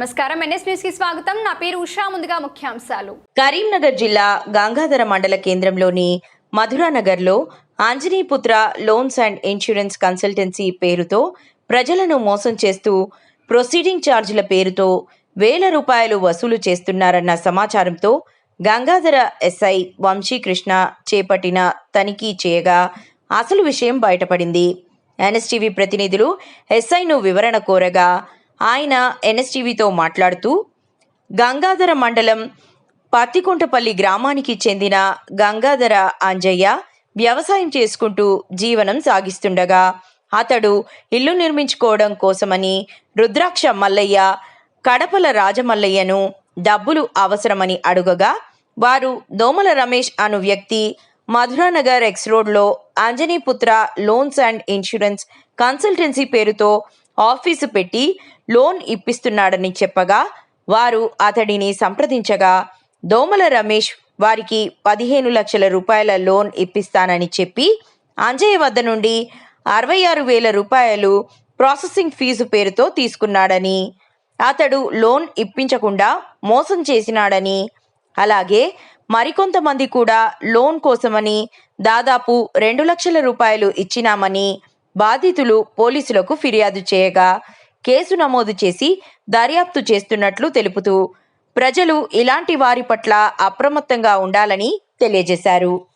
నమస్కారం. ఎన్ఎస్ న్యూస్కి స్వాగతం. నా పేరు ఉషా. ముందుగా ముఖ్యాంశాలు. కరీంనగర్ జిల్లా గంగాధర మండల కేంద్రంలోని మధురానగర్లో Anjaniputra loans and insurance consultancy పేరుతో ప్రజలను మోసం చేస్తూ ప్రొసీడింగ్ ఛార్జీల పేరుతో వేల రూపాయలు వసూలు చేస్తున్నారన్న సమాచారంతో గంగాధర ఎస్ఐ వంశీకృష్ణ చేపట్టిన తనిఖీ చేయగా అసలు విషయం బయటపడింది. ఎన్ఎస్టీవీ ప్రతినిధులు ఎస్ఐను వివరణ కోరగా ఆయన ఎన్ఎస్టీవీతో మాట్లాడుతూ గంగాధర మండలం పత్తికుంటపల్లి గ్రామానికి చెందిన గంగాధర అంజయ్య వ్యవసాయం చేసుకుంటూ జీవనం సాగిస్తుండగా అతడు ఇల్లు నిర్మించుకోవడం కోసమని రుద్రాక్ష మల్లయ్య కడపల రాజమల్లయ్యను డబ్బులు అవసరమని అడుగగా వారు దోమల రమేష్ అను వ్యక్తి మధురానగర్ ఎక్స్ రోడ్లో Anjaniputra loans and insurance consultancy పేరుతో ఆఫీసు పెట్టి లోన్ ఇప్పిస్తున్నాడని చెప్పగా వారు అతడిని సంప్రదించగా దోమల రమేష్ వారికి పదిహేను లక్షల రూపాయల లోన్ ఇప్పిస్తానని చెప్పి అంజయ్య వద్ద నుండి అరవై ఆరు వేల రూపాయలు ప్రాసెసింగ్ ఫీజు పేరుతో తీసుకున్నాడని అతడు లోన్ ఇప్పించకుండా మోసం చేసినాడని అలాగే మరికొంతమంది కూడా లోన్ కోసమని దాదాపు రెండు లక్షల రూపాయలు ఇచ్చినామని బాధితులు పోలీసులకు ఫిర్యాదు చేయగా కేసు నమోదు చేసి దర్యాప్తు చేస్తున్నట్లు తెలుపుతూ ప్రజలు ఇలాంటి వారి పట్ల అప్రమత్తంగా ఉండాలని తెలియజేశారు.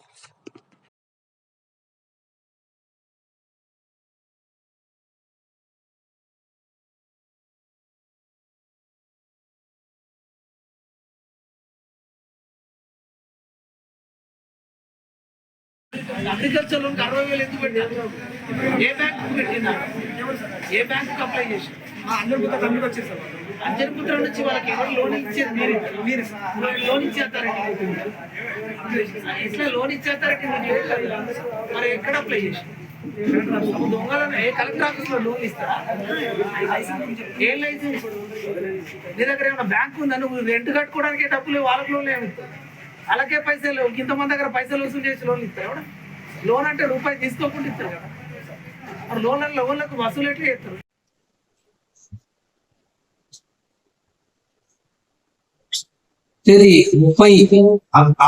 అగ్రికల్చర్ లోన్ అరవై వేలు ఎందుకు పెట్టారు ఏ బ్యాంక్ పెట్టిందా? ఏ బ్యాంక్ అప్లై తమ్ముడు వచ్చేసారు. అంజనపుత్రం నుంచి వాళ్ళకి ఎవరు లోన్ ఇచ్చేది మీరు? మీరు లోన్ ఇచ్చేస్తారండి ఎట్లా లోన్ ఇచ్చేస్తారంటే మీరు ఎక్కడ అప్లై చేసి దొంగలను ఏ కలెక్టర్ ఆఫీస్లో లోన్ ఇస్తారా? ఏం లైసెన్స్ నీ దగ్గర ఏమైనా బ్యాంక్ ఉందా? నువ్వు రెంట్ కట్టుకోవడానికి డబ్బులు వాళ్ళకి లోన్ ఏమి అలాగే పైసలు ఇంతమంది దగ్గర పైసలు వసూలు చేసి లోన్లు ఇస్తారు ఎవడ లోన్ అంటే రూపాయి తీసుకోకుండా ఇస్తారు కదా. మరి లోన్ లోన్లకు వసూలు ఎట్లా చేస్తారు? తేదీ ముప్పై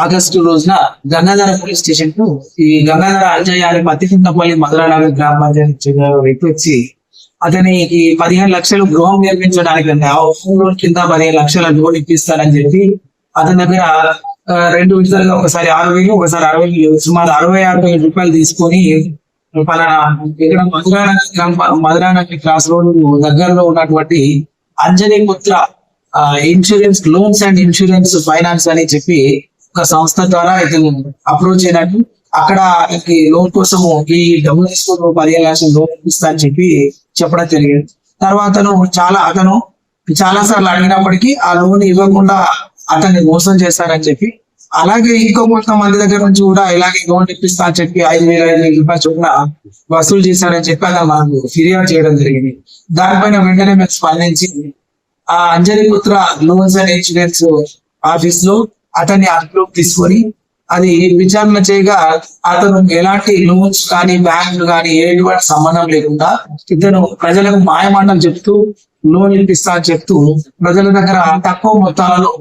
ఆగస్టు రోజున గంగాధర పోలీస్ స్టేషన్కు ఈ గంగాధర అంజయ్య అనే మధురానగర్ గ్రామ పంచాయతీ చెందిన వ్యక్తి వచ్చి అతనికి పదిహేను లక్షలు గృహం నిర్మించడానికి అంటే ఆ హోమ్ లోన్ కింద పదిహేను లక్షల లోన్ ఇప్పిస్తారని చెప్పి అతని దగ్గర రెండు విడతలుగా ఒకసారి ఆరు వేలు ఒకసారి అరవై వేలు సుమారు అరవై ఆరు వేల రూపాయలు తీసుకొని పలానా ఇక్కడ మధురానగర్ మధురానగర్ క్రాస్ రోడ్ దగ్గరలో ఉన్నటువంటి Anjani Putra insurance loans and insurance finance అని చెప్పి ఒక సంస్థ ద్వారా ఇతను అప్రోచ్ అయినట్టు అక్కడ ఈ లోన్ కోసము ఈ డబ్బులు తీసుకుని పదిహేను లక్షలు లోన్ ఇస్తా అని చెప్పి చెప్పడం జరిగింది. తర్వాత చాలా అతను చాలా సార్లు అడిగినప్పటికీ ఆ లోన్ ఇవ్వకుండా అతన్ని మోసం చేస్తారని చెప్పి. అలాగే ఇంకో కొంతమంది దగ్గర నుంచి కూడా ఇలాగే లోన్ ఇప్పిస్తా అని చెప్పి ఐదు వేల ఐదు వేల రూపాయలు చొప్పున వసూలు చేశారని చెప్పి అలా మాకు ఫిర్యాదు చేయడం జరిగింది. దానిపైన వెంటనే మేము స్పందించి ఆ అంజలి పుత్ర లోన్స్ అండ్ ఇన్సూరెన్స్ ఆఫీస్లో అతన్ని అదుపులోకి తీసుకొని అది విచారణ చేయగా అతను ఎలాంటి లోన్స్ కానీ బ్యాంకులు కానీ ఎటువంటి సంబంధం లేకుండా ఇతను ప్రజలకు మాయమాటలు చెప్తూ లోన్ ఇప్పిస్తా అని చెప్తూ ప్రజల దగ్గర తక్కువ మొత్తాలలో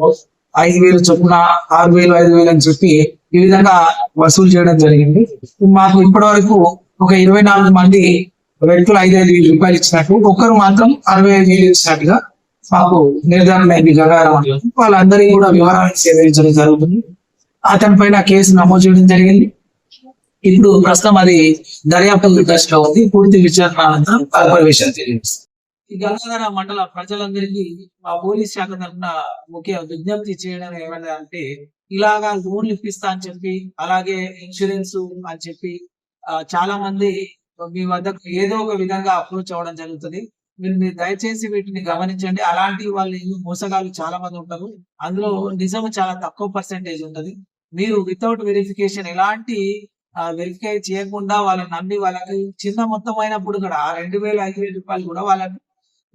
ఐదు వేలు చొప్పున ఆరు వేలు ఐదు వేలు అని చెప్పి ఈ విధంగా వసూలు చేయడం జరిగింది. మాకు ఇప్పటి వరకు ఒక ఇరవై నాలుగు మంది వ్యక్తులు ఐదు ఐదు వేలు రూపాయలు ఇచ్చినట్టు ఒక్కరు మాత్రం అరవై ఐదు వేలు ఇచ్చినట్టుగా మాకు నిర్ధారణ అయింది గంగారం వాళ్ళందరికీ కూడా వివరాలు సేకరించడం జరుగుతుంది. అతని పైన కేసు నమోదు చేయడం జరిగింది. ఇప్పుడు ప్రస్తుతం అది దర్యాప్తు దశలో ఉంది. పూర్తి విచారణ అనంతరం తదుపరి విషయాలు ఈ గంగాధర మండల ప్రజలందరికీ మా పోలీస్ శాఖ తరఫున ముఖ్య విజ్ఞప్తి చేయడం ఏమైనా అంటే ఇలాగా లోన్లు ఇప్పిస్తా అని చెప్పి అలాగే ఇన్సూరెన్స్ అని చెప్పి చాలా మంది మీ వద్దకు ఏదో ఒక విధంగా అప్రోచ్ అవ్వడం జరుగుతుంది. మీరు మీరు దయచేసి వీటిని గమనించండి. అలాంటి వాళ్ళు మోసగాళ్ళు చాలా మంది ఉంటారు. అందులో నిజం చాలా తక్కువ పర్సెంటేజ్ ఉంటుంది. మీరు వితౌట్ వెరిఫికేషన్ ఎలాంటి వెరిఫై చేయకుండా వాళ్ళని నమ్మి వాళ్ళకి చిన్న మొత్తం అయినప్పుడు కూడా ఆ రెండు వేల ఐదు వేల రూపాయలు కూడా వాళ్ళకి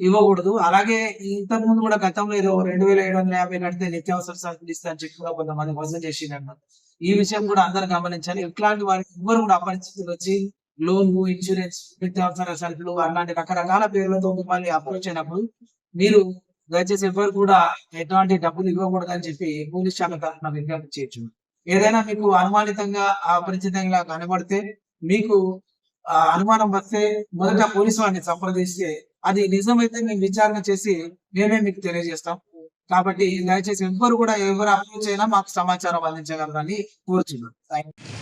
ఇవ్వకూడదు. అలాగే ఇంతకు ముందు కూడా గతంలో ఏదో రెండు వేల ఏడు వందల యాభై కడితే నిత్యావసర సరుకులు ఇస్తా అని చెప్పి కూడా కొంతమంది మోసం చేసిందన్నమాట. ఈ విషయం కూడా అందరు గమనించాలి. ఇట్లాంటి వారికి ఎవరు కూడా అపరిస్థితులు వచ్చి లోన్ ఇన్సూరెన్స్ నిత్యావసర సరుకులు అలాంటి రకరకాల పేర్లతో మిమ్మల్ని అప్రోచ్ అయినప్పుడు మీరు దయచేసి ఎవరు కూడా ఎటువంటి డబ్బులు ఇవ్వకూడదు అని చెప్పి పోలీస్ శాఖ తరఫున విజ్ఞప్తి చేయొచ్చు. ఏదైనా మీకు అనుమానితంగా అపరిచితంగా కనబడితే మీకు ఆ, అనుమానం వస్తే మొదట పోలీసు వారిని సంప్రదిస్తే అది నిజమైతే మేము విచారణ చేసి మేమే మీకు తెలియజేస్తాం. కాబట్టి దయచేసి ఎవ్వరు కూడా ఎవరు అప్రోచ్ అయినా మాకు సమాచారం అందించగలరని కోరుచున్నాం. Thank you.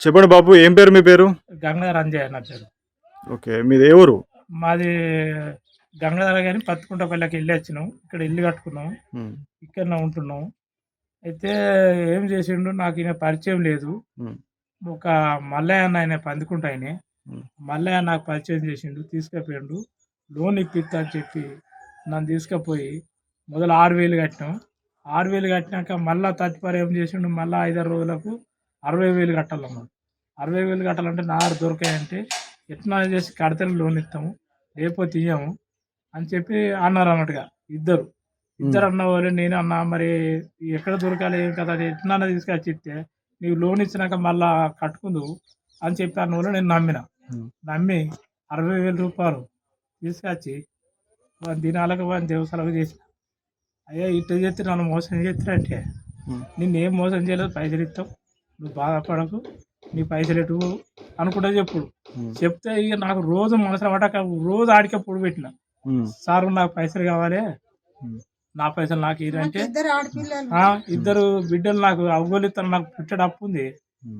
చెప్పండి బాబు ఏం పేరు మీ పేరు? గంగాధర అంజయ్య నా పేరు. ఓకే మీది ఏ ఊరు? మాది గంగాధర గారి పత్తుకుంటపల్లికి వెళ్ళి వచ్చినాం. ఇక్కడ ఇల్లు కట్టుకున్నాం. ఉమ్, ఇక్కడనే ఉంటున్నాం. అయితే ఏం చేసిండు నాకు ఈయన పరిచయం లేదు. ఒక మల్లయ్య అన్న ఆయన పందుకుంట ఆయన. మల్లయ్య నాకు పరిచయం చేసిండు తీసుకుపోయిండు. లోన్ ఇప్పిస్తా అని చెప్పి నన్ను తీసుకుపోయి మొదలు ఆరు వేలు కట్టినాం. ఆరు వేలు కట్టినాక మళ్ళా తదుపరి ఏం చేసిండు మళ్ళీ ఐదారు రోజులకు అరవై వేలు కట్టాలన్నాడు అరవై వేలు కట్టాలంటే నా దొరికాయంటే ఎట్లా చేసి కడితే లోన్ ఇస్తాము? లేకపోతే ఇయ్యము అని చెప్పి అన్నారు అన్నట్టుగా. ఇద్దరు. ఇద్దరు అన్న వాళ్ళు నేను అన్నా మరి ఎక్కడ దొరకాలి ఏం కదా అది ఎట్లా తీసుకొచ్చి ఇస్తే నీకు లోన్ ఇచ్చినాక మళ్ళా కట్టుకుందు అని చెప్పి అన్న వాళ్ళు నేను నమ్మిన. నమ్మి అరవై వేల రూపాయలు తీసుకొచ్చి వాని దినాలకు వాని దేవసాలకు చేసిన. అయ్యా ఇట్లా చేస్తే నన్ను మోసం Hmm. నిన్ను ఏం మోసం చేయలేదు పైసలు ఇస్తాం. నువ్వు బాధపడకు. నీ పైసలు ఎటు అనుకుంటా చెప్పుడు. చెప్తే ఇక నాకు రోజు మనసులో పడ్డాక రోజు ఆడికే పొడి పెట్టిన. సార్ నాకు పైసలు కావాలి. నా పైసలు నాకు ఇదంటే ఇద్దరు ఆడపిల్లలు. ఆ, ఇద్దరు బిడ్డలు నాకు అవ్వలిస్తారు నాకు పుట్టడు అప్పు ఉంది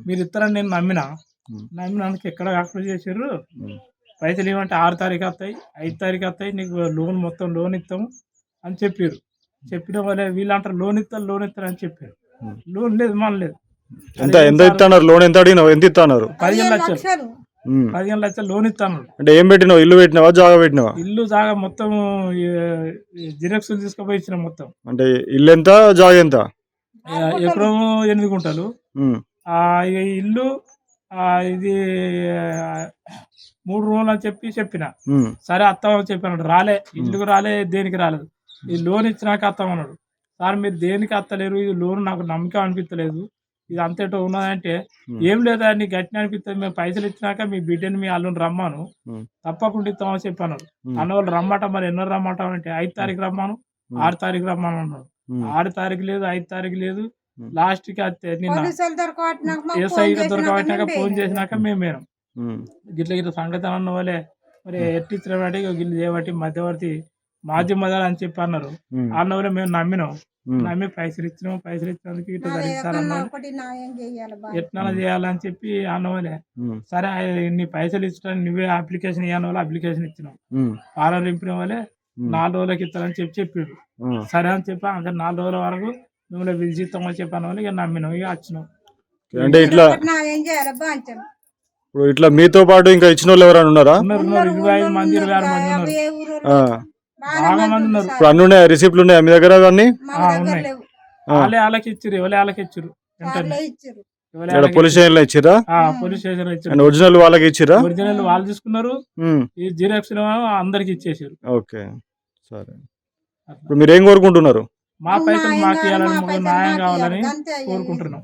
మీరు ఇస్తారని నేను నమ్మిన. ఉమ్. నమ్మినానికి ఎక్కడ చేసారు ఉమ్, పైసలు ఇవ్వంటే ఆరు తారీఖు వస్తాయి ఐదు తారీఖు వస్తాయి నీకు లోన్ మొత్తం లోన్ ఇస్తాము అని చెప్పారు చెప్పిన వాళ్ళే వీళ్ళు అంటారు లోన్ ఇస్తారు లోన్ ఇస్తారు అని చెప్పారు. లోన్ లేదు మన లేదు. ఎంత ఎంత ఇస్తున్నారు లోన్ ఎంత అడిగినావు? ఎంత ఇస్తున్నారు పదిహేను లక్షలు. పదిహేను లక్షలు లోన్ ఇస్తాను అంటే ఏం పెట్టినావు? ఇల్లు పెట్టినావా? జాగా పెట్టినావా? ఇల్లు జాగా మొత్తం జిరాక్స్ తీసుకుపోయి ఇచ్చిన మొత్తం. అంటే ఇల్లు ఎంత? జాగా ఎంత? ఎకరం ఎనిమిది గుంటలు. ఇల్లు ఆ, ఇది మూడు రోజులు అని చెప్పి చెప్పిన. సరే అత్తామని చెప్పాను రాలే. ఇల్లుకు రాలే దేనికి రాలేదు. ఈ లోన్ ఇచ్చినాక అత్తామన్నాడు సార్ మీరు దేనికి అత్తలేరు? ఇది లోన్ నాకు నమ్మకం అనిపించలేదు ఇది అంతేటో ఉన్నదంటే ఏం లేదా? నీకు గట్టిన అనిపిస్తుంది మేము పైసలు ఇచ్చినాక మీ బిడ్డని మీ అల్లుని రమ్మాను. తప్పకుండా ఇస్తామని చెప్పాను అన్న వాళ్ళు రమ్మాట మరి ఎన్నో రమ్మంటాం అంటే ఐదు తారీఖు రమ్మాను ఆరు తారీఖు రమ్మని అన్నాడు. ఆరు తారీఖు లేదు ఐదు తారీఖు లేదు. లాస్ట్కి ఎస్ఐ ఫోన్ చేసినాక దొరకబట్టినాక మేము ఫోన్. చేసినాక మేము ఉమ్, గిట్ల గిట్ల సంగతి అన్న వాళ్ళే మరి ఎట్టిచ్చిన వాటి గిల్లు చేయబట్టి మధ్యవర్తి మాధ్యమదాలు అని చెప్పి అన్నారు అన్న వాళ్ళే మేము నమ్మినాం. నమ్మి పైసలు ఇచ్చినాం పైసలు ఇచ్చినందుకు ఇట్లా బాబు. ఎట్లా చేయాలని చెప్పి అన్న వాళ్ళే ఉమ్, సరే ఆ నీ పైసలు ఇచ్చడానికి నువ్వే అప్లికేషన్ ఇవ్వని వాళ్ళు అప్లికేషన్ ఇచ్చినాం ఫారం నింపిన వాళ్ళే నాలుగు రోజులకి ఇస్తారని చెప్పి చెప్పాడు. సరే అని చెప్పి అక్కడ నాలుగు రోజుల వరకు మిమ్మల్ని పిలిచి ఇస్తామని చెప్పాను వాళ్ళు ఇక నమ్మినాం ఇక వచ్చినాం. అంటే ఇట్లా ఇప్పుడు ఇట్లా మీతో పాటు ఇంకా ఇచ్చిన వాళ్ళు ఎవరైనా ఉన్నారా? ఉన్నారు ఉన్నారు. ఇరవై ఐదు మంది ఇరవై ఆరు మంది ఉన్నారు. ఇప్పుడు అన్ని ఉన్నాయా? రిసిప్ట్లు ఉన్నాయా? మీ దగ్గర ఉన్నాయి. వాళ్ళే వాళ్ళకి ఇచ్చారు ఎవరే వాళ్ళకి ఇచ్చారు ఇక్కడ పోలీస్ స్టేషన్లో ఇచ్చిరా ఆ, పోలీస్ స్టేషన్ అండ్ ఇచ్చారు ఒరిజినల్ వాళ్ళకి ఇచ్చిరా ఒరిజినల్ వాళ్ళు తీసుకున్నారు. ఈ జిరాక్స్ అందరికి ఇచ్చేసారు ఓకే. సరే. ఇప్పుడు మీరు ఏం కోరుకుంటున్నారు? మా పైసలు మాకు ఇవ్వాలని న్యాయం కావాలని. కోరుకుంటున్నాం.